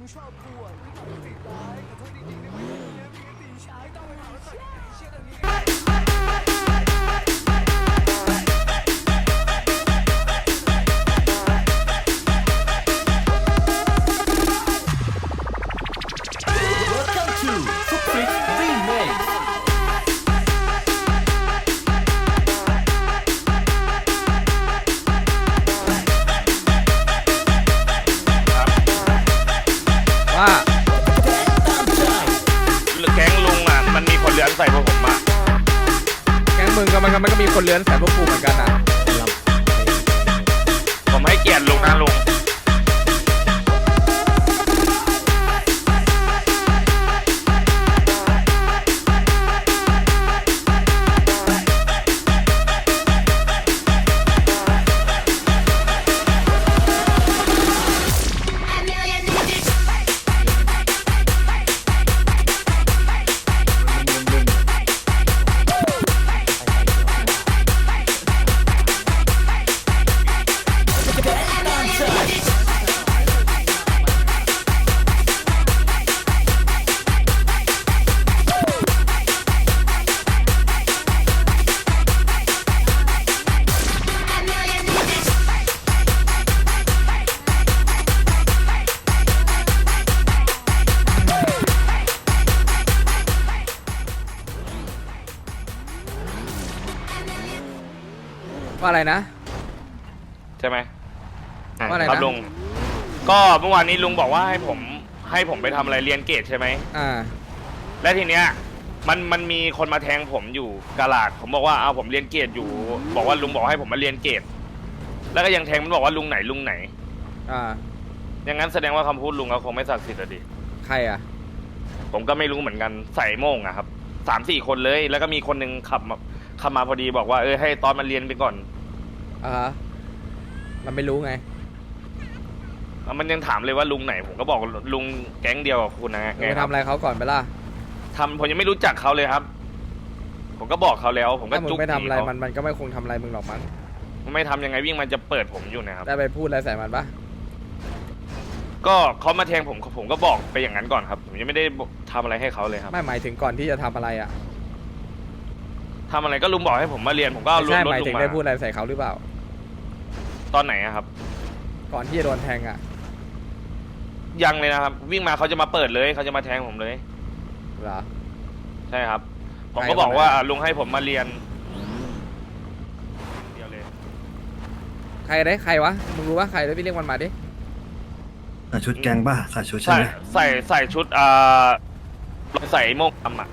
มึงชอบกูอะไม่ต้องติดร้ายขอโทษจริงๆนะ ว่าแก๊งลุงอะมันมีคนเลื้อนใส่พวกผมอะแก๊งมึงก็มันก็มันก็มีคนเลื้อนใส่พวกกูเหมือนกันนะผมให้เกียรติลุงนะลุง อะไรนะ ใช่ไหมว่าอะไรนะครับลุงก็เมื่อวานนี้ลุงบอกว่าให้ผมให้ผมไปทำอะไรเรียนเกรดใช่ไหม อ่า และทีเนี้ยมันมันมีคนมาแทงผมอยู่กาลาดผมบอกว่าเอาผมเรียนเกรดอยู่ บอกว่าลุงบอกให้ผมมาเรียนเกรดแล้วก็ยังแทงมันบอกว่าลุงไหนลุงไหน อ่า อย่างนั้นแสดงว่าคำพูดลุงเขาคงไม่ศักดิ์สิทธิ์อะดิใครอะ ผมก็ไม่รู้เหมือนกันใส่โม่งอะครับสามสี่คนเลย แล้วก็มีคนหนึงขับมาขับมาพอดีบอกว่าเออให้ตอนมาเรียนไปก่อน อ่าฮะมันไม่รู้ไง แล้วมันยังถามเลยว่าลุงไหน ผมก็บอกลุงแก๊งเดียวกับคุณนะมึงไงไปครัทำบอะไรเขาก่อนไปล่ะ ทำผมยังไม่รู้จักเขาเลยครับ ผมก็บอกเขาแล้ว ผมก็ถ้ามึงจุกไม่ทำอะไรหนีเขามันมันก็ไม่คงทำอะไรมึงหรอกมั้งไม่ทำยังไงวิ่งมันจะเปิดผมอยู่นะครับ ได้ไปพูดอะไรใส่มันปะก็เขามาแทงผมผมก็บอกไปอย่างนั้นก่อนครับ ผมยังไม่ได้ทำอะไรให้เขาเลยครับไม่หมายถึงก่อนที่จะทำอะไรอะทำอะไรก็ลุงบอกให้ผมมาเรียนผมก็เอาไม่รถใช่รหถมายลุถึงงมาได้พูดอะไรใส่เขาหรือเปล่า ตอนไหนอะครับ ก่อนที่จะโดนแทงอะ ยังเลยนะครับ วิ่งมาเขาจะมาเปิดเลยเขาจะมาแทงผมเลย เหรอ ใช่ครับ ผมใครก็บอกคนไหนว่าลุงให้ผมมาเรียนเดียวเลยใครได้ใครวะ มึงรู้ว่าใครแล้วพี่เรียกมันมาดิ ใส่ชุดแกงป่ะใส่ชุดใช่ใส่ไหมใส่ใส่ชุดอ่าใส่โม่งดำอะ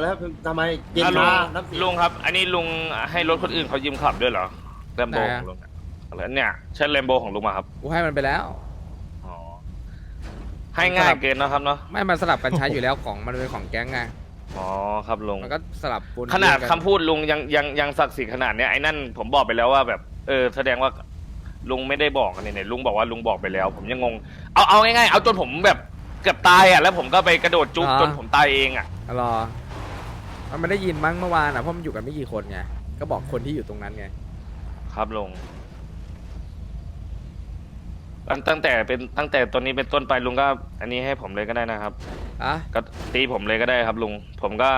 แล้วทำไมกินอะลุงชาน้ำเสียลุงครับ อันนี้ลุงให้รถคนอื่นเขายืมขับด้วยเหรอแลมโบไหนขอะ องลุงอะอะไรเนี่ยใช่แลมโบของลุงมาครับกูให้มันไปแล้ว อ๋อให้ง่ายเกินนะครับเนาะไม่มันสลับกันใช้อยู่แล้วของมันเป็นของแก๊งไงอ๋อครับลุง มันก็สลับปนขนาดเรื่องคำกันพูดลุงยังยังยังศักดิ์สิทธิ์ขนาดเนี้ยไอ้นั่นผมบอกไปแล้วว่าแบบเออแสดงว่าลุงไม่ได้บอกเนี่ยเนี่ยลุงบอกว่าลุงบอกไปแล้ว ผมยังงงเอาเอาง่ายๆเอาจนผมแบบเกือบตายอะแล้วผมก็ไปกระโดดจุกจนผมตายเองอะอ๋อเหรอ มันไม่ได้ยินมั้งเมื่อวานอะเพราะมันอยู่กันไม่กี่คนไงก็บอกคนที่อยู่ตรงนั้นไงครับลุงตั้งตั้งแต่เป็นตั้งแต่ตัวนี้เป็นต้นไปลุงก็ อันนี้ให้ผมเลยก็ได้นะครับ อะก็ตีผมเลยก็ได้ครับลุงผมก็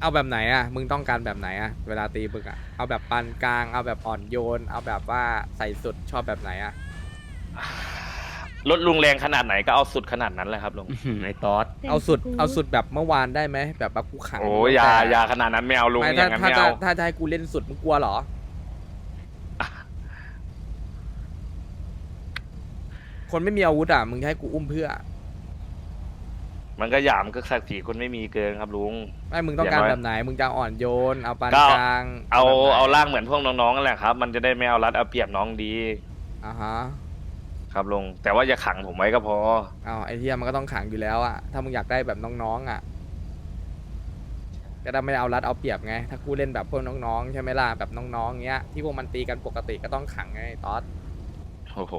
เอาแบบไหนอะมึงต้องการแบบไหนอะเวลาตีมึงอะเอาแบบปานกลาง เอาแบบอ่อนโยน เอาแบบว่าใส่สุดชอบแบบไหนอะ ลดลุงแรงขนาดไหนก็เอาสุดขนาดนั้นแหละครับลุงไอ้ตอดเอาสุดเอาสุดแบบเมื่อวานได้ไหมแบบว่ากูขังโอ้มึงยาแต่ยาขนาดนั้นไม่เอาลุงไม่อถ้าย่างนั้นถ้าไม่ถ้าเอาถ้าจะให้กูเล่นสุดมึงกลัวเหรอ คนไม่มีอาวุธอะมึงจะให้กูอุ้มเพื่อมันก็หยามก็ศักดิ์ศรีคนไม่มีเกินครับลุง ไม่มึงต้องการอย่างน้อยแบบไหน มึงจะเอาอ่อนโยนเอาปานก็ กลางเอาแบบไหนเอาล่างเหมือนพวกน้องๆนั่นแหละครับ มันจะได้ไม่เอารัดเอาเปรียบน้องดี อ่าฮะ ครับลุงแต่ว่าอย่าขังผมไว้ก็พอเอาไอ้เทียมันก็ต้องขังอยู่แล้วอะถ้ามึงอยากได้แบบน้องๆอะก็ได้ไม่ได้เอารัดเอาเปรียบไง ถ้ากูเล่นแบบพวกน้องๆใช่ไหมล่ะแบบน้องๆเงี้ยที่พวกมันตีกันปกติก็ต้องขังไงตอสโอ้โห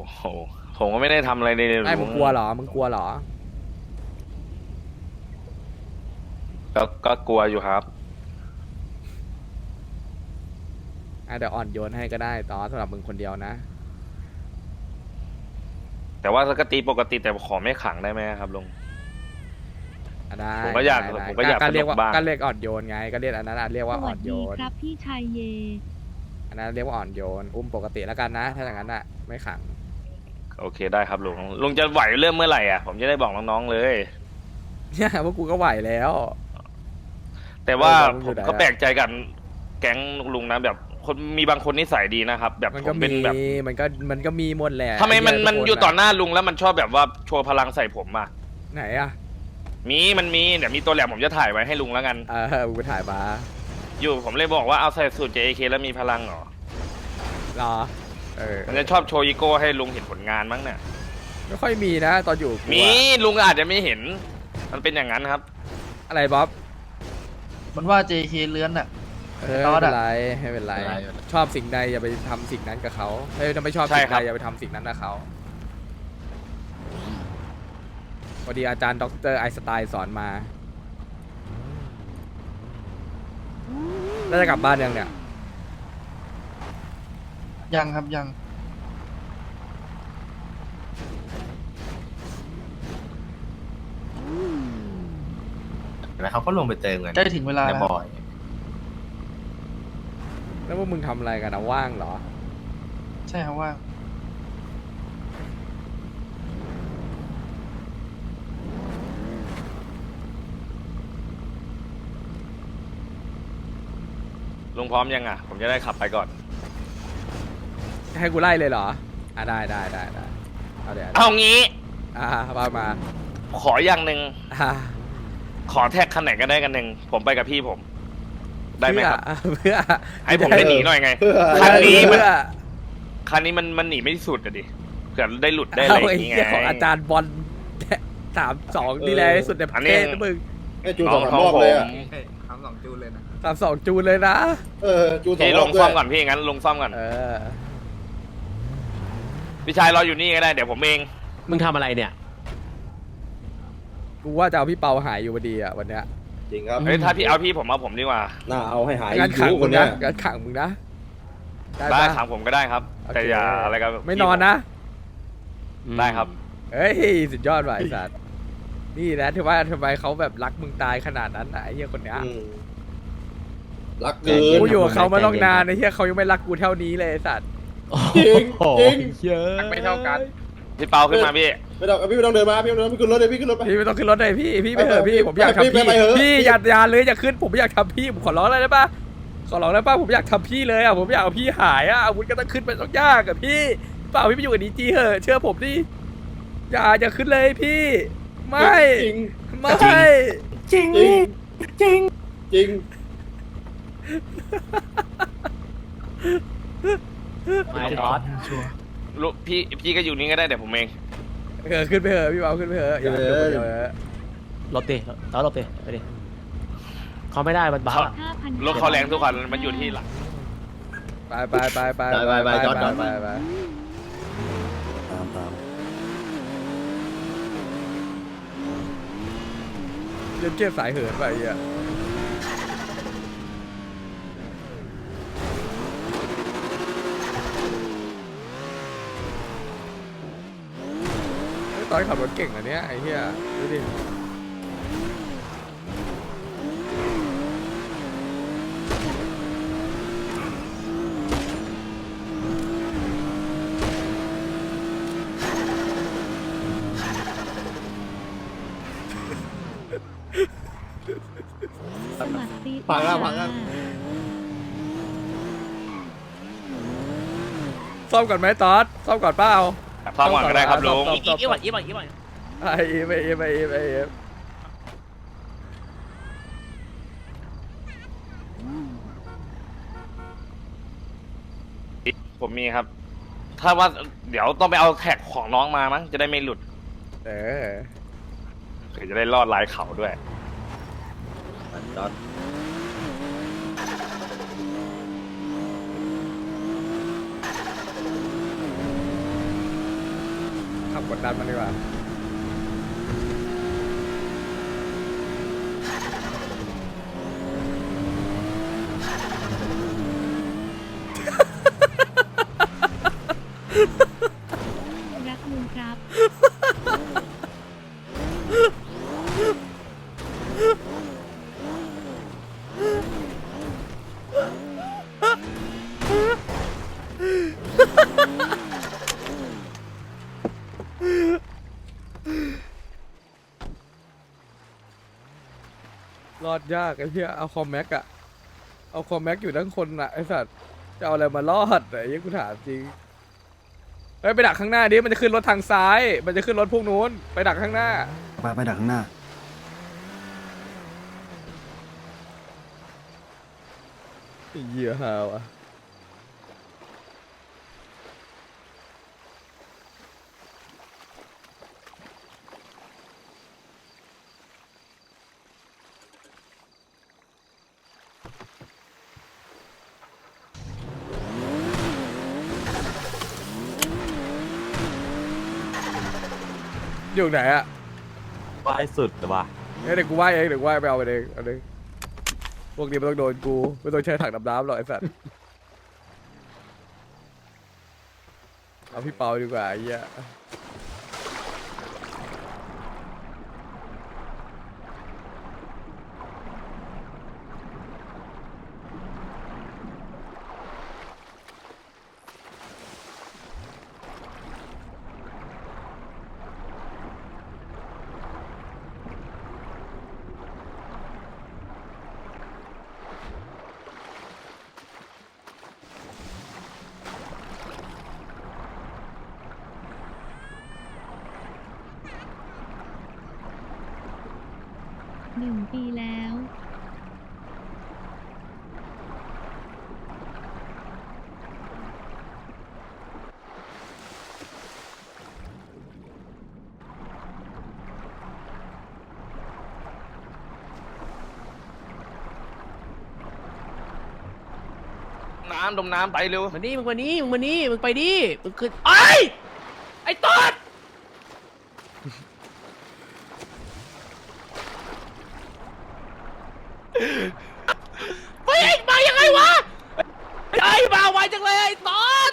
ผมก็ไม่ได้ทำอะไรเลยไอ้มึงกลัวเหรอมึงกลัวเหรอ ก็ก็กลัวอยู่ครับ อะเดี๋ยวอ่อนโยนให้ก็ได้ตอสสำหรับมึงคนเดียวนะ แต่ว่าก็ตีปกติแต่ขอไม่ขังได้ไหมครับลุง อะได้ผมก็อยากได้ได้ผมก็อยากก็เรียกว่าสนุกบ้าง ก็เรียกอ่อนโยนไง ก็เรียกอันนั้นอะเรียกว่าสอ่วัอสนโยดีน ครับพี่ชายเย อันนั้นเรียกว่าอ่อนโยน อุ้มปกติแล้วกันนะ ถ้าอย่างนั้นอะไม่ขัง โอเคได้ครับลุงลุงจะไหวเริ่มเมื่อไหร่อะผมจะได้บอกน้องๆเลย เนี่ยพวกกูก็ไหวแล้ว แต่ว่าเออลุงผอยู่มไหนอะก็แปลกใจกับแก๊งลุงนะแบบ คนมีบางคนนิสัยดีนะครับ แบบมันผก็มมีเป็นแบบมันก็มันก็มีหมดแหละทำไมมันอ้เหี้มันทุกคอยู่ต่อหน้าลุงแล้วมันชอบแบบว่าโชว์พลังใส่ผมอะไหนอะมีมันมีเดี๋ยวมีตัวแหลมผมจะถ่ายไว้ให้ลุงแล้วกัน เออมึงไปถ่ายมาอยู่ผมเลยบอกว่าเอาใส่สูตร JK แล้วมีพลังเหรอเหรอเออมันจะชอบโชว์อีโก้ให้ลุงเห็นผลงานมั้งเนี่ยไม่ค่อยมีนะ ตอนอยู่กูอะมีลุงอาจจะไม่เห็น มันเป็นอย่างนั้นครับ อะไรบ๊อบมันว่า JK เลื้อนอะ เออตอไม่นเป็อะนไร ไม่เป็นไร ชอบสิ่งใดอย่าไปทำสิ่งนั้นกับเขาเฮ้ยถ้าไม่ชอบใช่สิ่งครัใดบ อย่าไปทำสิ่งนั้นกับเขาพอดีอาจารย์ดรไอน์สไตล์สอนมาแล้วจะกลับบ้านยังเนี่ย ยังครับยัง แล้วเขาก็ลงไปเติมกันใกล้ถึงเวลาในแล้วบ่อย แล้วพวกมึงทำอะไรกันนะว่างเหรอ ใช่ครับว่า ลุงพร้อมยังอะ ผมจะได้ขับไปก่อน ให้กูไล่เลยเหรอ อะได้ได้ได้ได้เอาเดี๋ยวเอางี้ อ่าว่ามาขออย่างหนึ่งอ่าขอแท็กคันไหนก็ได้กันหนึ่งผมไปกับพี่ผม ได้ไหมครับ เพื่อให้ผมได้หนีหน่อยไง เพื่อคันนี้มัน เพื่อคันนี้มันมันหนีไม่สุดอะดิเผื่อได้หลุดได้อะไรเอาอไอ้ย่างงี้ไงเหี้ยของอาจารย์บอลสามสองนี่แหละที่สุดในปอัระนเทนี้ศนะมึงไอ้จูน้สอองงของรอบผเลยมอะสามสองจูนเลยนะ เออจูสองพี่รลอบงด้วซ่อยมก่อนพี่งั้นลงซ่อมก่อนเออ พี่ชายรออยู่นี่ก็ได้เดี๋ยวผมเองมึงทำอะไรเนี่ย กูว่าจะเอาพี่เปาหายอยู่พอดีอะวันเนี้ย จริงครับเฮ้ยถ้าพี่เอาพี่ผมเอาผมดีกว่าน่าเอาให้หายงั้นขังรู้คมึงนเนี้นะยงั้นขังมึงนะได้ปะขังผมก็ได้ครับ โอเค แต่อย่าอะไรกันไม่นอนนะ ได้ครับ เฮ้ยสุดยอดว่ะไอ้สัตว์นี่นะถือว่าทำไมเขาแบบรักมึงตายขนาดนั้นน่ะไอ้เหี้ยคนเนี้ยอืมรักเกินกูอยู่กับเขามาต้องนานไอ้เหี้ยเขายังไม่รักกูเท่านี้เลยไอ้สัตว์ จริงจริง เยอะ ไม่เท่ากัน พี่เปาขึ้นมาพี่ ไม่ต้องพี่ไม่ต้องเดินมาพี่ไม่ต้องพี่ขึ้นรถเลยพี่ขึ้นรถไป พี่ไม่ต้องขึ้นรถเลยพี่พี่ไปเถอะไปพี่ไปผมอยากไปทำพี่ไปไปเถอะ พี่อย่าอย่าเลยอย่าขึ้นผมไม่อยากทำพี่ผมขอร้องเลยได้ปะขอร้องได้ปะผมอยากทำพี่เลยอะผมอยากเอาพี่หายอะอาวุธก็ต้องขึ้นไปต้องยากอะพี่เปล่าพี่ไปอยู่กับดีจีเหอะเชื่อผมดิอย่าอย่าขึ้นเลยพี่ไม่จริงไม่จริงจริงจริงจริงไม่บอส ลูกพี่พี่ก็อยู่นี่ก็ได้เดี๋ยวผมเอง เออขึ้นไปเถอะพี่เปาขึ้นไปเถอะอย่าขึ้นไปเถอะหลบดิตอนหลบดิไปดิเขาไม่ได้มันบ้าอะ5,000รถเขาแรงทุกคันมันอยู่ที่หลังไปไปไปไปไปไปจอดจอด ไปไปตามตามเล่นเกมสายเหินไปไอ้เหี้ยเฮ้ยต อนขับรถเก่งอันเนี้ยไอ้เหี้ยดูดิสวัสดีพังแล้วพังแล้วซ่อมก่อนไหมตอดซ่อมก่อนเปล่า ซ่อมก่อนก็ได้ครับลุง อีกอีอีกหน่อยอีบหน่อยอีบหน่อยไอเอฟไอเอฟไอเอฟไอเผมมีครับ ถ้าว่าเดี๋ยวต้องไปเอาแท็กของน้องมามั้งจะได้ไม่หลุดเออเผื่จะได้รอดลายเขาด้วย มันดอ กดดันมันดีกว่า รอดยากไอ้เหี้ยเอาคอมแม็กอะเอาคอมแม็กอยู่ทั้งคนอะไอ้สัตว์จะเอาอะไรมารอดอะไอ้เหี้ยกูถามจริงเฮ้ยไปดักข้างหน้าดิมันจะขึ้นรถทางซ้าย มันจะขึ้นรถพวกนู้นไปดักข้างหน้า ไปไปดักข้างหน้าไอ้เหี้ยฮาวอะ อยู่ไหนอะไปสุดว่ะเฮ้ยเดี๋ยวกูว่ายเองเดี๋ยวกูว่ายไปเอาไปเองเอาเองพวกนี้ไม่ต้องโดนกูไม่ต้องใช้ถังดำน้ำหรอกไอ้สัตว์เอาพี่เปาดีกว่าไอ้เหี้ย หนึ่งปีแล้วน้ำดมน้ำไปเร็ว มานี่มึงมานี่มึงมานี่มึงไปดิมึงคือไอ้ยไอ้ต๊อดไปไอ้มายังไงวะไอ้มาไว จังเลยไอ้ต๊อด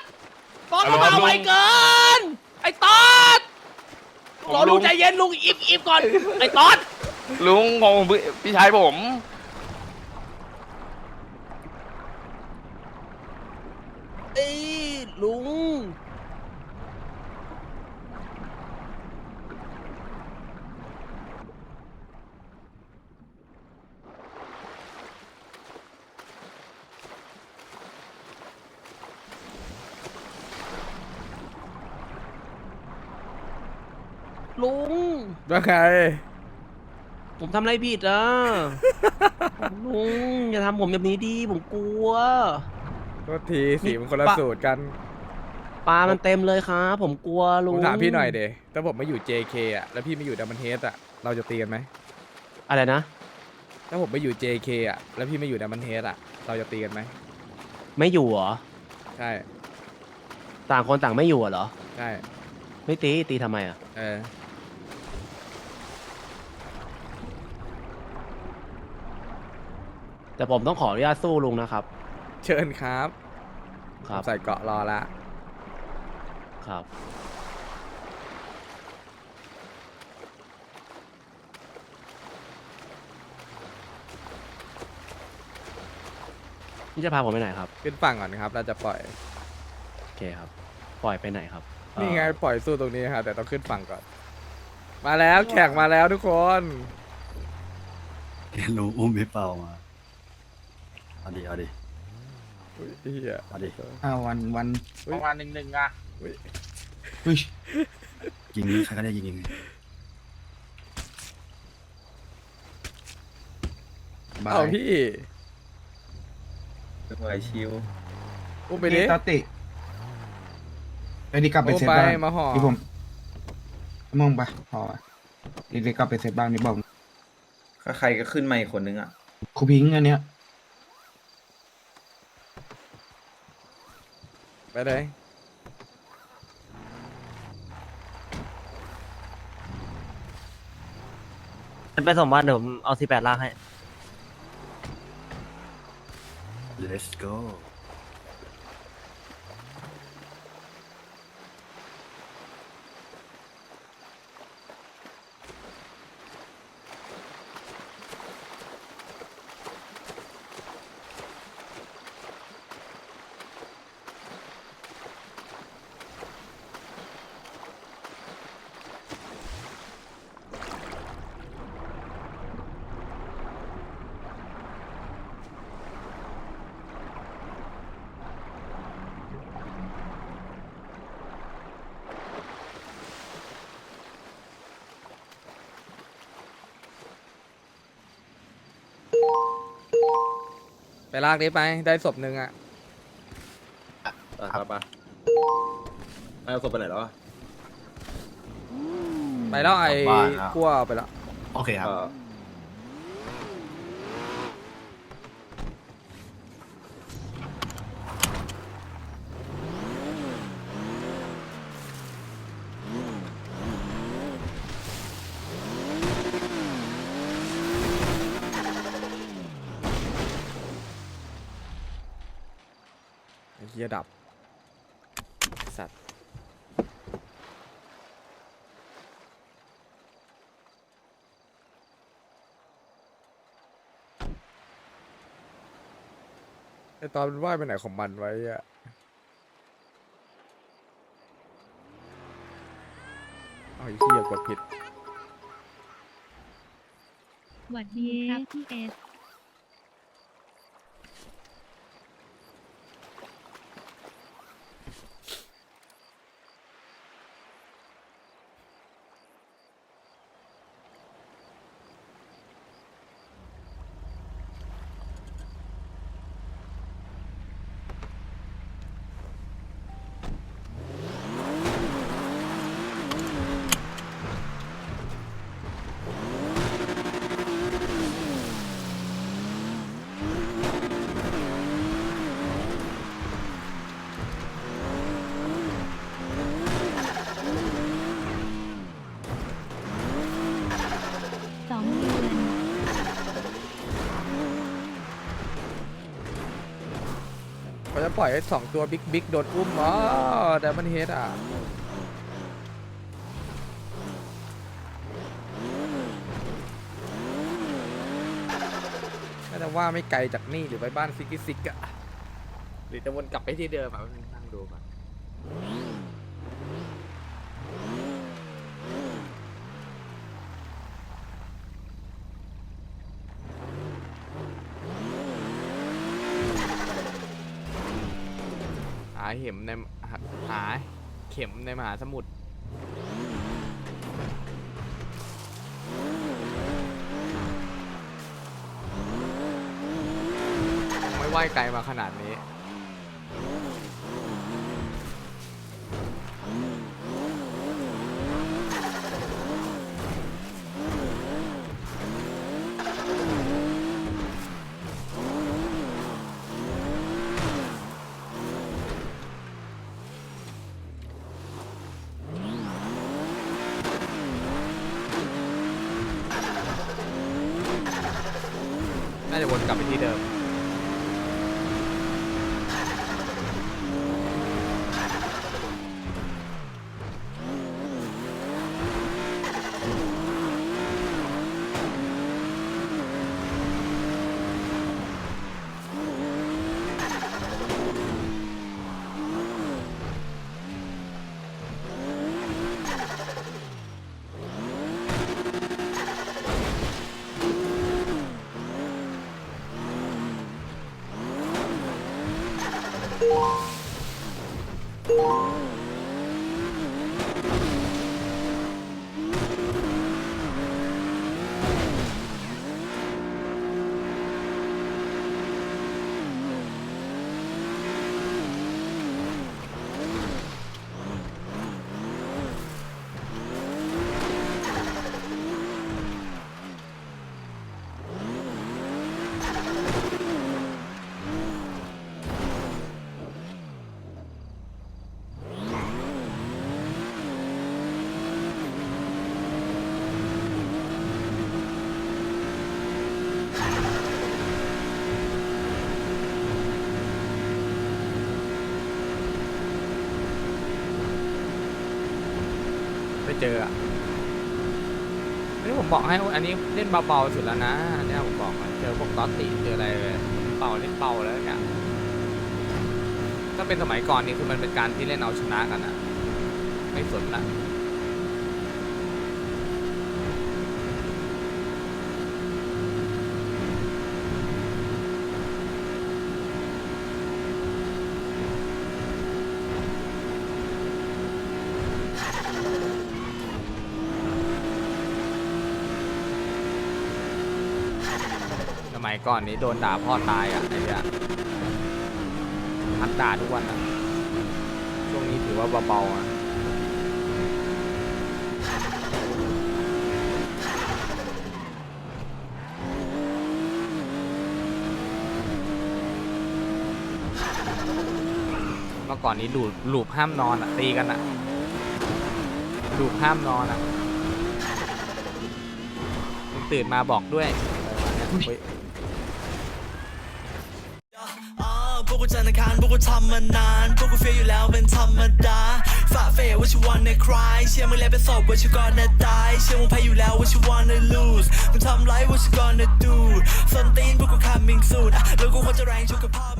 ต๊อดเอามาลุงไวเกิน ไอ้ต๊อดผมรอลุลุงง ใจเย็นลุงอิบอิบก่อน ไอ้ต๊อดลุงงงพี่พี่ชายผม เอ้ยลุง ลุง ว่าไงผมทำอะไรผิดอะ ลุงอย่าทำผมแบบนี้ดี ผมกลัว โทษทีสีมันคนละปะสูตรกันปลามันเต็มเลยครับ ผมกลัวผลุมงถามพี่หน่อยเดถ้าผมไม่อยู่ JK อะแล้วพี่ไม่อยู่ดัมเบิลเฮดอะเราจะตีกันไหม อะไรนะ ถ้าผมไม่อยู่ JK อะแล้วพี่ไม่อยู่ดัมเบิลเฮดอะเราจะตีกันไหม ไม่อยู่เหรอ ใช่ ต่างคนต่างไม่อยู่เหรอ ใช่ ไม่ตีตีทำไมอะ เออ แต่ผมต้องขออนุญาตสู้ลุงนะครับ เชิญครับครับใส่เกราะรอละครับ นี่จะพาผมไปไหนครับ ขึ้นฝั่งก่อนครับ เราจะปล่อย โอเคครับ ปล่อยไปไหนครับนี่ไงเอ่อปล่อยสู้ตรงนี้ครับแต่ต้องขึ้นฝั่งก่อน มาแล้วแขกมาแล้วทุกคนลุงอุ้มพี่เปามา เอาดิเอาดิอุ๊ยเฮียเอาดิอ่าวันวันประมาณหนึ่งหนึ่งอะเฮ้ยยิงใครก็ได้ยิงยิงบาเอายพี่สวยชิวอุ้มไปดิตอติไปดีกลับไปโอ้เซตไปบ้างมาห่อพี่ผมมองไปห่อดีดีกลับไปเซตบ้างนี่บอกใครก็ขึ้นมาอีกคนนึงอะครูพิงค์อันเนี้ย ไปเลยไปส่งบ้านเดี๋ยวผมเอาสิแปดลากให้ let's go ไปลากนี้ไป ได้ศพหนึ่งอะครับปะไม่เอาศพไปไหนแล้วไปแล้วไอ้กลับบ้านแล้วกั้วไปแล้ว โอเคครับไอ้ เฮียดับ สัตว์ ไอตอนมันว่ายไปไหนของมันไว้อะเอาไอ้เฮียกดผิด หวัดดีครับพี่เอสองเดือน จะปล่อยให้สองตัวบิ๊กบิ๊กโดนอุ้มอ๋อแต่มันเฮดอะน่าจะว่าไม่ไกลจากนี่หรือไปบ้านซิกิซิกอะหรือจะวนกลับไปที่เดิมอะนั่งดูก่อนหาเข็มในหาหาเข็มในมหาสมุทรไม่ว่ายไกลมาขนาดนี้ อันนี้ผมบอกให้อันนี้เล่นเบาๆสุดแล้วนะอันเนี้ยผมบอกอะเจอพวกตอตติเจออะไรเลยเป่าเล่นเป่าแล้วเนี่ยถ้าเป็นสมัยก่อนนี่คือมันเป็นการที่เล่นเอาชนะกันอะไม่สนละ ก่อนนี้โดนด่าพ่อตายอะไอ้เนี่ยทัดด่าทุกวันอะช่วงนี้ถือว่าเบาๆอะเมื่อก่อนนี้ดูดลูบห้ามนอนอะตีกันอะลูห้ามนอนอะ ตื่นมาบอกด้วยประมาณเนี้ยเฮ้ย กกูทำมานานพวกกูเฟียอยู่แล้วเป็นธรรมดาฝ่าเฟยว่าชิวันในคลายเชื่อมึงแล้วเป็นศพว่าชิวก่อนนะตายเชื่อมึงแพ้อยู่แล้วว่าชิวันใน lose มึงทำไรว่าชิกอนใน do สนตีนพวกกู coming soon อะแล้วกูควรจะแรงชุกกับพ่อ